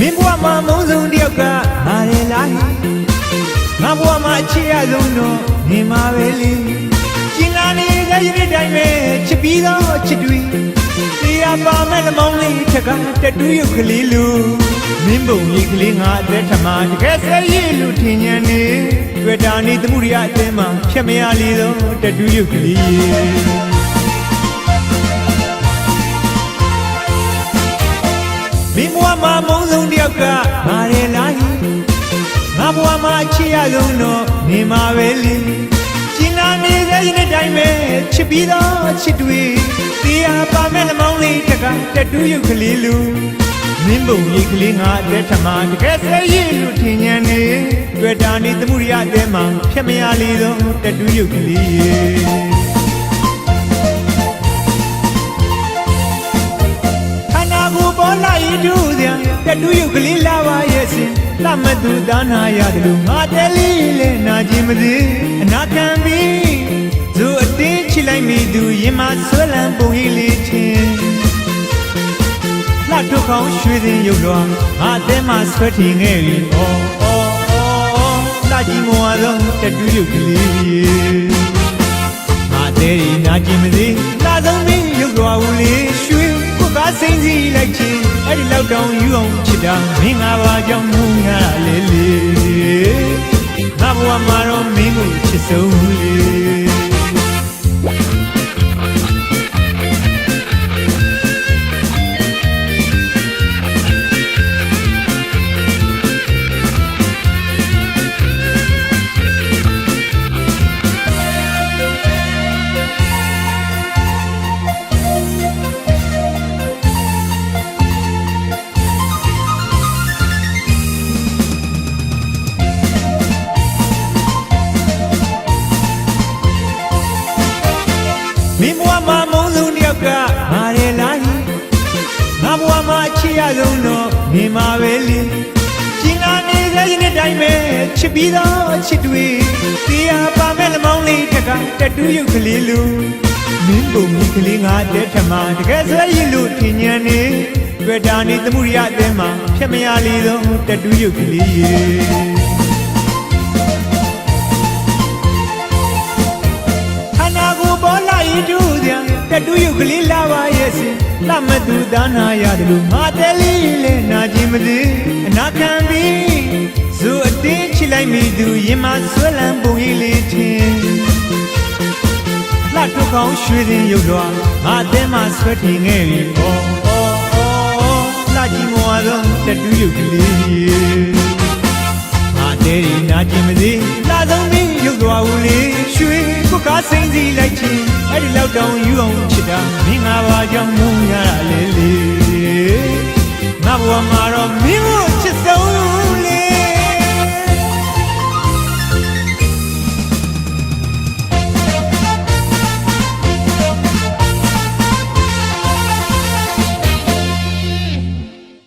မင်းဘဝမှာမုန်းဆုံးတယောက်ကငါလေလားငါဘဝမှာအချစ်ရဆုံးတော့နေမှာပဲလေကျင်လာနေတဲ့ရည်တိုင်းပဲချစ်ပြီးတော့ချစ်တွေတရားပါမဲ့လမောင်းလေးထက်ကတတူးရုပ်ကလေးလူမင်းပုံကြီးကလေးငါအသက်ထမတကယ်ဆဲရည်လူထင်ញံနေတွေ့တာနေသမှုရိယအသင်းမှာဖြတ်မရလေတော့တတူးရုပ်ကလေးမင်းဘဝမှာမုန်းဆုံးတယော က်ကငါရဲ့လားဟိငါဘဝမှာအချစ်ရဆုံးတော့နေမှာပဲလေကျင်နာနေတဲ့ယနေ့တိုင်းပဲချစ်ပြီးတော့ချစ်တွေတရားပါမဲ့လမောင်းလေးတကတတူးရုပ်ကလေးလူမင်းပုံရိပ်ကလေးငါအသက်ထမတကယ်ဆဲရည်လူထင်ញံနေတွေ့တာနေသမှုရိယအသေးမှာဖြတ်မရလေတော့တတူးရုပ်ကလေးရေခန္ဓာကိုယ်ပေါ်လာ ရည်ဒုစရာတတူးရုပ်ကလေးလာပါရဲ့စင်လမတူဒါနာရတယ်လို့ငါတဲလေးလဲနာကျင်မသေးအနာခံပြီးဇိုအတင်းချလိုက်မိသူရင်မဆွဲလန်းပုံရိပ်လေးချင်းလှထုတ်ခေါင်းရွှေစင်ရုပ်တော်ငါတဲမှာဆွဲထင်ခဲ့ပြီဩဩဩလာကြည့်မဝဆုံးတတူးရုပ်ကလေးငါတဲ့ရီနာကျင်မစေလာဆုံးမင်းရုပ်တော်ဘူးလေရွှေကိုကားစိမ့်စီလိုက်ချင်းအဲ့ဒီလောက် တောင်ယူအောင်ချစ်တာမင်းငါဘာကြောင့်မုန်းရလဲလေငါဘဝမှာတော့မင်းကိုချစ်ဆုံးလေ ချစ်ရဆုံးတော့နေမှာပဲလေကျင်နာနေတဲ့ယနေ့တိုင်းပဲချစ်ပြီးတော့ချစ်တွေတရားပါမဲ့လမောင်းလေးတကတတူးရုပ်ကလေးလူမင်းပုံကြီးကလေးငါတဲ့ထမတကယ်ဆွဲရည်လို့ထင်ញံနေတွေ့တာနေသမှုရိယအသင်းမှာဖြတ်မရလေတော့တတူးရုပ်ကလေးရေ ရာတတူးရုပ်ကလေးလာပါရဲ့စင်လမတူဒါနာရတယ်လို့ငါတဲလေးလဲနာကျင်မသေးအနာခံပြီးဇိုအတင်းချလိုက်မိသူရင်မဆွဲလန်းပုံရိပ်လေးချင်းလှထုတ်ခေါင်းရွှေစင်ရုပ်တော်ငါတဲမှာဆွဲထင်ခဲ့ပြီဩဩဩလှကြည့်မဝဆုံးတတူးရုပ်ကလေးငါတဲ့ရီနာကျင်မစေလာဆုံးပြီးရုပ် သွားဘူးလေရွှေကိုကားစိမ့်စီလိုက်ချင်းအဲ့ဒီလောက်တောင်ယူအောင်ချစ်တာမင်းငါပါကြောင့်မုန်းရတာလေလေငါဘဝမှာတော့မင်းကိုချစ်ဆုံး